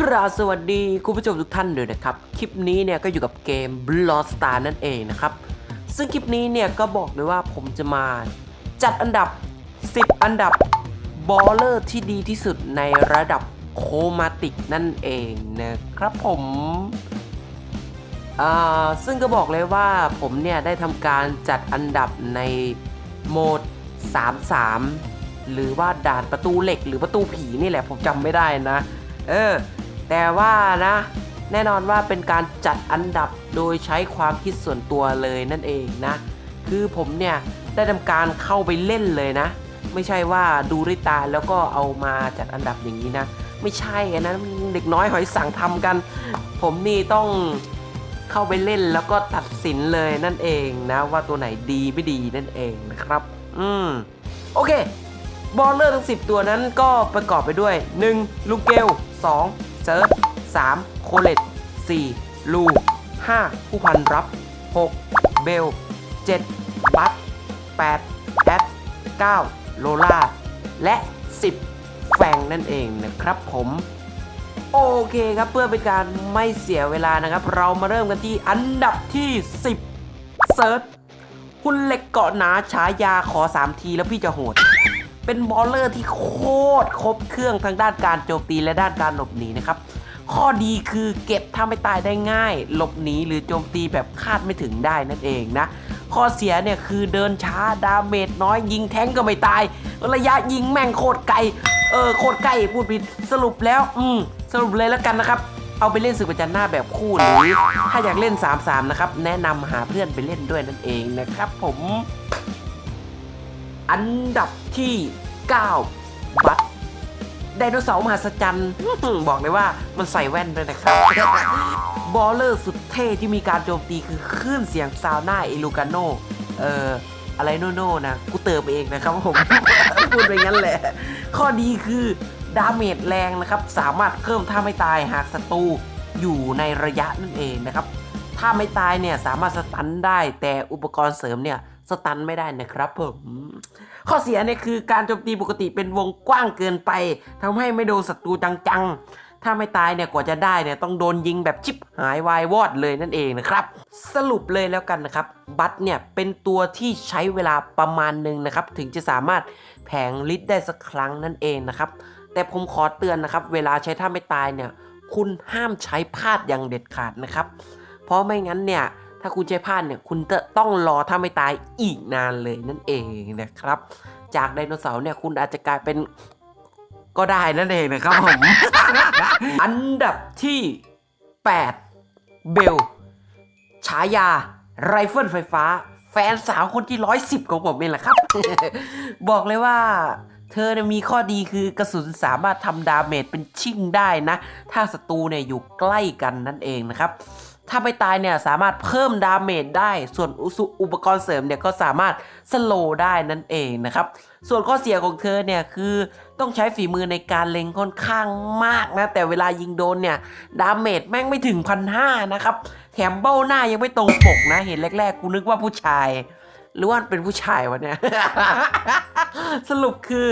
กราบสวัสดีคุณผู้ชมทุกท่านด้วยนะครับ คลิปนี้เนี่ยก็อยู่กับเกม Blood s t a r นั่นเองนะครับ ซึ่งคลิปนี้เนี่ยก็บอกเลยว่าผมจะมาจัดอันดับ 10 อันดับบอลเลอร์ที่ดีที่สุดในระดับโคมาติกนั่นเองนะครับผมอ่าซึ่งก็บอกเลยว่าผมเนี่ยได้ทำการจัดอันดับในโหมด 3-3 หรือว่าด่านประตูเหล็กหรือประตูผีนี่แหละผมจำไม่ได้นะ เออ แต่ว่านะ แน่นอนว่าเป็นการจัดอันดับโดยใช้ความคิดส่วนตัวเลยนั่นเองนะ คือผมเนี่ยได้ทำการเข้าไปเล่นเลยนะ ไม่ใช่ว่าดูด้วยตาแล้วก็เอามาจัดอันดับอย่างนี้นะ ไม่ใช่นนั้นเด็กน้อยหอยสั่งทำกัน ผมนี่ต้องเข้าไปเล่นแล้วก็ตัดสินเลยนั่นเองนะ ว่าตัวไหนดีไม่ดีนั่นเองนะครับ อืมโอเคบอลเลอร์ทั้ง 10 ตัวนั้นก็ประกอบไปด้วย 1. ลูเกล 2. เซิร์ฟ 3. โคเลต 4. ลู 5. ผู้พันรับ 6. เบล 7. บัต 8. แอด 9. โลล่า และ 10 แฟงนั่นเองนะครับผมโอเคครับเพื่อเป็นการไม่เสียเวลานะครับ เรามาเริ่มกันที่อันดับที่ 10 เซิร์ชคุณเหล็กเกาะหนาฉายาขอ 3 ทีแล้วพี่จะโหด เป็นบอลเลอร์ที่โคตรครบเครื่องทั้งด้านการโจมตีและด้านการหลบหนีนะครับ ข้อดีคือเก็บถ้าไม่ตายได้ง่าย หลบหนีหรือโจมตีแบบคาดไม่ถึงได้นั่นเองนะ ข้อเสียเนี่ยคือเดินช้าดาเมจน้อยยิงแท้งก็ไม่ตาย ระยะยิงแม่งโคตรไกล เออโคตรใกล้พูดผิดสรุปแล้ว อืมสรุปเลยแล้วกันนะครับเอาไปเล่นศึกประจันหน้าแบบคู่หรือถ้าอยากเล่น 3-3 นะครับ แนะนำหาเพื่อนไปเล่นด้วยนั่นเองนะครับผม อันดับที่ 9 บัตไดโนเสาร์มหัศจรรย์บอกเลยว่ามันใส่แว่นด้วยนะครับบอลเลอร์สุดเท่ที่มีการโจมตีคือคลื่นเสียงซาวน่าเอลูกาโนเอ่ออะไรโนโน่นะกูเติมเองนะครับผมพูดไปงั้นแหละ ข้อดีคือดาเมจแรงนะครับ สามารถเพิ่มท่าไม่ตายหากศัตรูอยู่ในระยะนั่นเองนะครับ ถ้าไม่ตายเนี่ยสามารถสตันได้แต่อุปกรณ์เสริมเนี่ย สตันไม่ได้นะครับผมข้อเสียเนี่ยคือการโจมตีปกติเป็นวงกว้างเกินไปทำให้ไม่โดนศัตรูจังๆ ถ้าไม่ตายเนี่ยกว่าจะได้เนี่ยต้องโดนยิงแบบชิบหายวายวอดเลยนั่นเองนะครับ สรุปเลยแล้วกันนะครับ บัตเนี่ยเป็นตัวที่ใช้เวลาประมาณหนึ่งนะครับ ถึงจะสามารถแผงฤทธิ์ได้สักครั้งนั่นเองนะครับ แต่ผมขอเตือนนะครับ เวลาใช้ท่าไม่ตายเนี่ย คุณห้ามใช้พลาดอย่างเด็ดขาดนะครับ เพราะไม่งั้นเนี่ย ถ้าคุณใช้พลาดเนี่ย คุณจะต้องรอถ้าไม่ตายอีกนานเลยนั่นเองนะครับ จากไดโนเสาร์เนี่ยคุณอาจจะกลายเป็นก็ได้นั่นเองนะครับผม อันดับที่ 8 เบล ฉายา ไรเฟิลไฟฟ้า แฟนสาวคนที่ร้อยสิบของผมเองแหละครับ บอกเลยว่าเธอเนี่ยมีข้อดีคือกระสุนสามารถทำดาเมจเป็นชิ่งได้นะ ถ้าศัตรูเนี่ยอยู่ใกล้กันนั่นเองนะครับ ถ้าไม่ตายเนี่ยสามารถเพิ่มดาเมจได้ ส่วนอุอุปกรณ์เสริมเนี่ยก็สามารถสโลได้นั่นเองนะครับ ส่วนข้อเสียของเธอเนี่ยคือต้องใช้ฝีมือในการเล็งค่อนข้างมากนะ แต่เวลายิงโดนเนี่ยดาเมจแม่งไม่ถึงพันห้านะครับ แถมเบ้าหน้ายังไม่ตรงปกนะ เห็นแรกๆ กูนึกว่าผู้ชาย หรือว่าเป็นผู้ชายวะเนี่ย สรุปคือ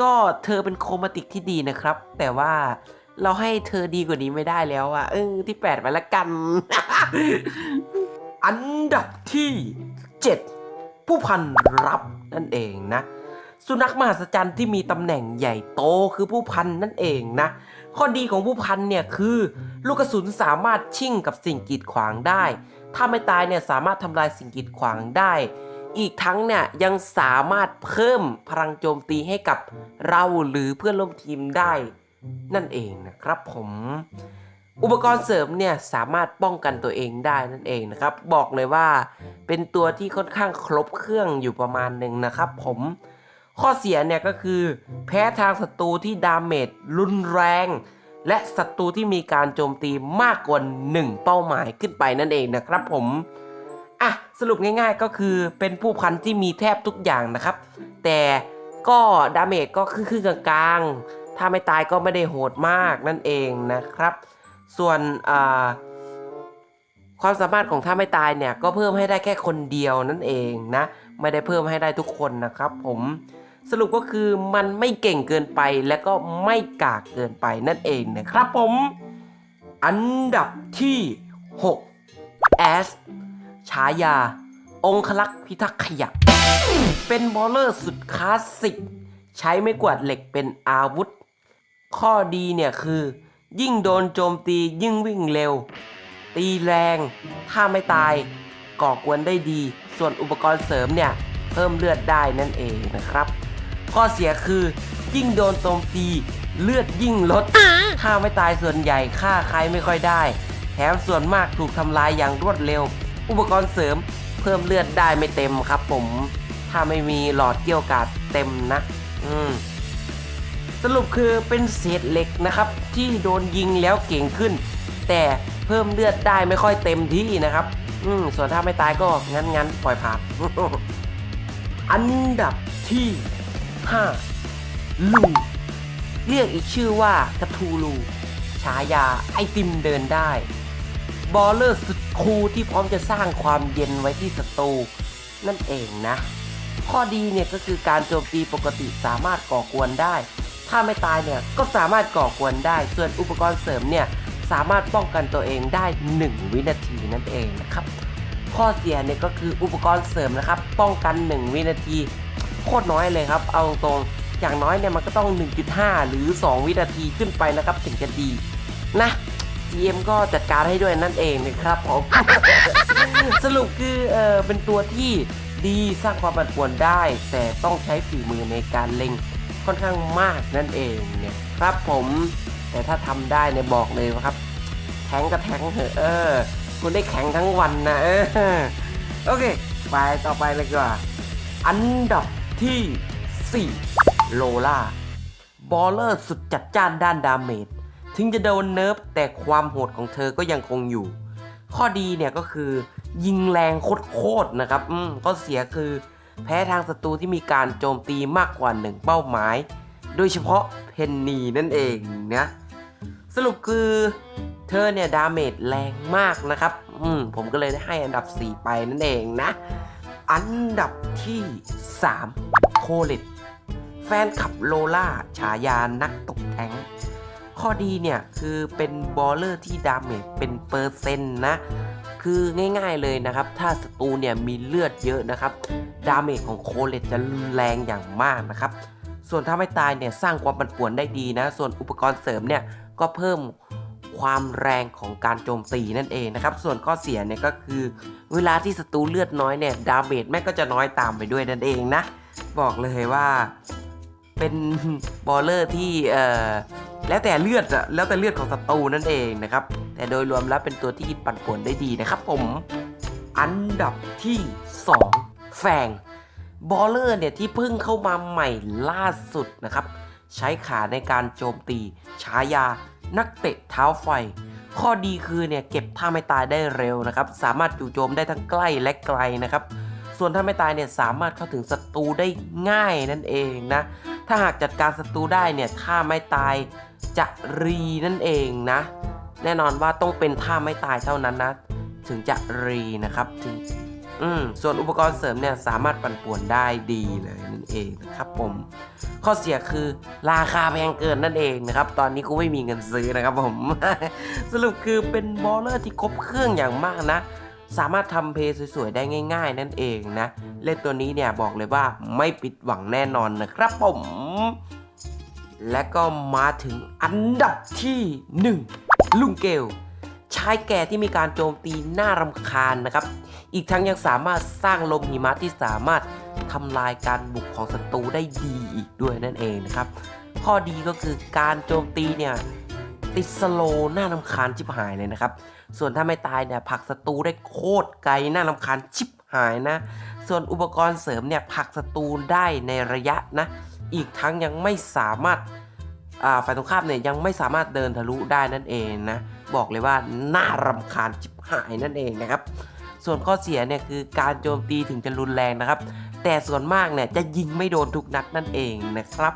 ก็เธอเป็นโครมาติกที่ดีนะครับ แต่ว่า เราให้เธอดีกว่านี้ไม่ได้แล้วอะเออที่8ไปละกัน อันดับที่7ผู้พันรับนั่นเองนะ สุนัขมหัศจรรย์ที่มีตำแหน่งใหญ่โตคือผู้พันนั่นเองนะ ข้อดีของผู้พันเนี่ยคือ ลูกกระสุนสามารถชิ่งกับสิ่งกีดขวางได้ ถ้าไม่ตายเนี่ยสามารถทำลายสิ่งกีดขวางได้อีกทั้งเนี่ยยังสามารถเพิ่มพลังโจมตีให้กับเราหรือเพื่อนร่วมทีมได้ นั่นเองนะครับผมอุปกรณ์เสริมเนี่ยสามารถป้องกันตัวเองได้นั่นเองนะครับ บอกเลยว่าเป็นตัวที่ค่อนข้างครบเครื่องอยู่ประมาณหนึ่งนะครับ ผมข้อเสียเนี่ยก็คือ แพ้ทางศัตรูที่ดาเมจรุนแรง และศัตรูที่มีการโจมตีมากกว่า 1 เป้าหมายขึ้นไปนั่นเองนะครับผมอะสรุปง่ายๆก็คือเป็นผู้พันที่มีแทบทุกอย่างนะครับ แต่ก็ดาเมจก็คือๆกลางๆ ถ้าไม่ตายก็ไม่ได้โหดมากนั่นเองนะครับ ส่วนความสามารถของถ้าไม่ตายเนี่ยก็เพิ่มให้ได้แค่คนเดียวนั่นเองนะ ไม่ได้เพิ่มให้ได้ทุกคนนะครับผมสรุปก็คือมันไม่เก่งเกินไปและก็ไม่กากเกินไปนั่นเองนะครับผม อันดับที่ 6 แอสฉายา องคลักษ์พิทักษ์ขยะ เป็นบอลเลอร์สุดคลาสสิก ใช้ไม่กวาดเหล็กเป็นอาวุธ ข้อดีเนี่ยคือ ยิ่งโดนโจมตียิ่งวิ่งเร็ว ตีแรง ถ้าไม่ตายก่อกวนได้ดี ส่วนอุปกรณ์เสริมเนี่ยเพิ่มเลือดได้นั่นเองนะครับ ข้อเสียคือ ยิ่งโดนโจมตีเลือดยิ่งลดถ้าไม่ตายส่วนใหญ่ฆ่าใครไม่ค่อยได้ แถมส่วนมากถูกทำลายอย่างรวดเร็ว อุปกรณ์เสริมเพิ่มเลือดได้ไม่เต็มครับผม ถ้าไม่มีหลอดเกี่ยวกาดเต็มนะ อืม สรุปคือเป็นเศษเหล็กนะครับ ที่โดนยิงแล้วเก่งขึ้น แต่เพิ่มเลือดได้ไม่ค่อยเต็มที่นะครับ อืมส่วนถ้าไม่ตายก็งั้นงั้นปล่อยผ่าน อันดับที่ 5 ลู เรียกอีกชื่อว่ากระทูลูฉายาไอติมเดินได้ บอลเลอร์สุดคูลที่พร้อมจะสร้างความเย็นไว้ที่ศัตรูนั่นเองนะ ข้อดีเนี่ยก็คือการโจมตีปกติสามารถก่อกวนได้ ถ้าไม่ตายเนี่ยก็สามารถก่อกวนได้ ส่วนอุปกรณ์เสริมเนี่ยสามารถป้องกันตัวเองได้ 1 วินาทีนั่นเองนะครับ ข้อเสียเนี่ยก็คืออุปกรณ์เสริมนะครับ ป้องกัน 1 วินาทีโคตรน้อยเลยครับ เอาตรงๆอย่างน้อยเนี่ยมันก็ต้อง 1.5 หรือ 2 วินาทีขึ้นไปนะครับถึงจะดีนะ GM ก็จัดการให้ด้วยนั่นเองนะครับผมสรุปคือเออเป็นตัวที่ดีสร้างความปั่นป่วนได้ แต่ต้องใช้ฝีมือในการเล็ง ค่อนข้างมากนั่นเองเนี่ยครับผมแต่ถ้าทำได้เนี่ยบอกเลยว่าครับ แทงก็แทงเถอะเออ คุณได้แข็งทั้งวันนะเออโอเค ไปต่อไปเลยดีกว่า อันดับที่ 4 โลล่าบอลเลอร์สุดจัดจ้านด้านดาเมจถึงจะโดนเนิร์ฟแต่ความโหดของเธอก็ยังคงอยู่ ข้อดีเนี่ยก็คือ ยิงแรงโคตรๆนะครับ อืมข้อเสียคือ แพ้ทางศัตรูที่มีการโจมตีมากกว่าหนึ่งเป้าหมาย โดยเฉพาะเพนนีนั่นเองนะสรุปคือเธอเนี่ยดาเมจแรงมากนะครับ อืมผมก็เลยได้ให้อันดับ 4 ไปนั่นเองนะ อันดับที่ 3 โคเลตแฟนขับโลล่าฉายานักตกแทงข้อดีเนี่ยคือเป็นบอลเลอร์ที่ดาเมจเป็นเปอร์เซ็นต์นะ คือง่ายๆเลยนะครับ ถ้าศัตรูเนี่ยมีเลือดเยอะนะครับ ดาเมจของโคเลตจะแรงอย่างมากนะครับ ส่วนถ้าไม่ตายเนี่ยสร้างความปั่นป่วนได้ดีนะ ส่วนอุปกรณ์เสริมเนี่ยก็เพิ่มความแรงของการโจมตีนั่นเองนะครับ ส่วนข้อเสียเนี่ยก็คือ เวลาที่ศัตรูเลือดน้อยเนี่ยดาเมจแม่ก็จะน้อยตามไปด้วยนั่นเองนะ บอกเลยว่าเป็นบอลเลอร์ที่เอ่อแล้วแต่เลือดอะแล้วแต่เลือดของศัตรูนั่นเองนะครับ แต่โดยรวมแล้วเป็นตัวที่ปั่นป่วนได้ดีนะครับผม อันดับที่ 2 แฟงบอลเลอร์เนี่ยที่เพิ่งเข้ามาใหม่ล่าสุดนะครับ ใช้ขาในการโจมตีฉายา นักเตะเท้าไฟ ข้อดีคือเนี่ยเก็บท่าไม่ตายได้เร็วนะครับ สามารถจู่โจมได้ทั้งใกล้และไกลนะครับ ส่วนถ้าไม่ตายเนี่ยสามารถเข้าถึงศัตรูได้ง่ายนั่นเองนะ ถ้าหากจัดการศัตรูได้เนี่ยถ้าไม่ตายจะรีนั่นเองนะ แน่นอนว่าต้องเป็นท่าไม่ตายเท่านั้นนะ ถึงจะรีนะครับถึงอืมส่วนอุปกรณ์เสริมเนี่ยสามารถปั่นป่วนได้ดีเลยนั่นเองนะครับผม ข้อเสียคือราคาแพงเกินนั่นเองนะครับ ตอนนี้กูไม่มีเงินซื้อนะครับผม สรุปคือเป็นบอลเลอร์ที่ครบเครื่องอย่างมากนะ สามารถทำเพย์สวยๆ ได้ง่าย ๆ นั่นเองนะ เล่นตัวนี้เนี่ยบอกเลยว่าไม่ผิดหวังแน่นอนนะครับผม และก็มาถึงอันดับที่ 1 ลุงเกลชายแก่ที่มีการโจมตีน่ารำคาญนะครับ อีกทั้งยังสามารถสร้างลมหิมะที่สามารถทำลายการบุกของศัตรูได้ดีอีกด้วยนั่นเองนะครับ ข้อดีก็คือการโจมตีเนี่ยติดสโลน่ารำคาญชิบหายเลยนะครับ ส่วนถ้าไม่ตายเนี่ยผักศัตรูได้โคตรไกลน่ารำคาญชิบหายนะ ส่วนอุปกรณ์เสริมเนี่ยผักศัตรูได้ในระยะนะ อีกทั้งยังไม่สามารถ ฝ่ายตรงข้ามเนี่ยยังไม่สามารถเดินทะลุได้นั่นเองนะ บอกเลยว่าน่ารำคาญจิบหายนั่นเองนะครับส่วนข้อเสียเนี่ยคือการโจมตีถึงจะรุนแรงนะครับ แต่ส่วนมากเนี่ยจะยิงไม่โดนทุกนัดนั่นเองนะครับ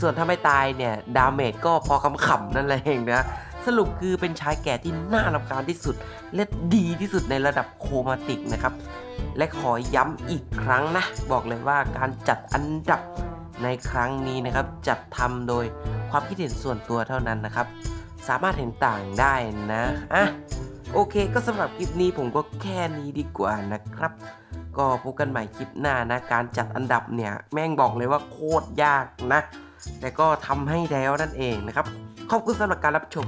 ส่วนถ้าไม่ตายเนี่ยดาเมจก็พอคำขำนั่นเองนะสรุปคือเป็นชายแก่ที่น่ารำคาญที่สุด และดีที่สุดในระดับโคมาติกนะครับ และขอย้ำอีกครั้งนะ บอกเลยว่าการจัดอันดับ ในครั้งนี้นะครับจัดทำโดยความคิดเห็นส่วนตัวเท่านั้นนะครับ สามารถเห็นต่างได้นะอะโอเคก็สำหรับคลิปนี้ผมก็แค่นี้ดีกว่านะครับ ก็พบกันใหม่คลิปหน้านะการจัดอันดับเนี่ยแม่งบอกเลยว่าโคตรยากนะ แต่ก็ทำให้แล้วนั่นเองนะครับ ขอบคุณสำหรับการรับชม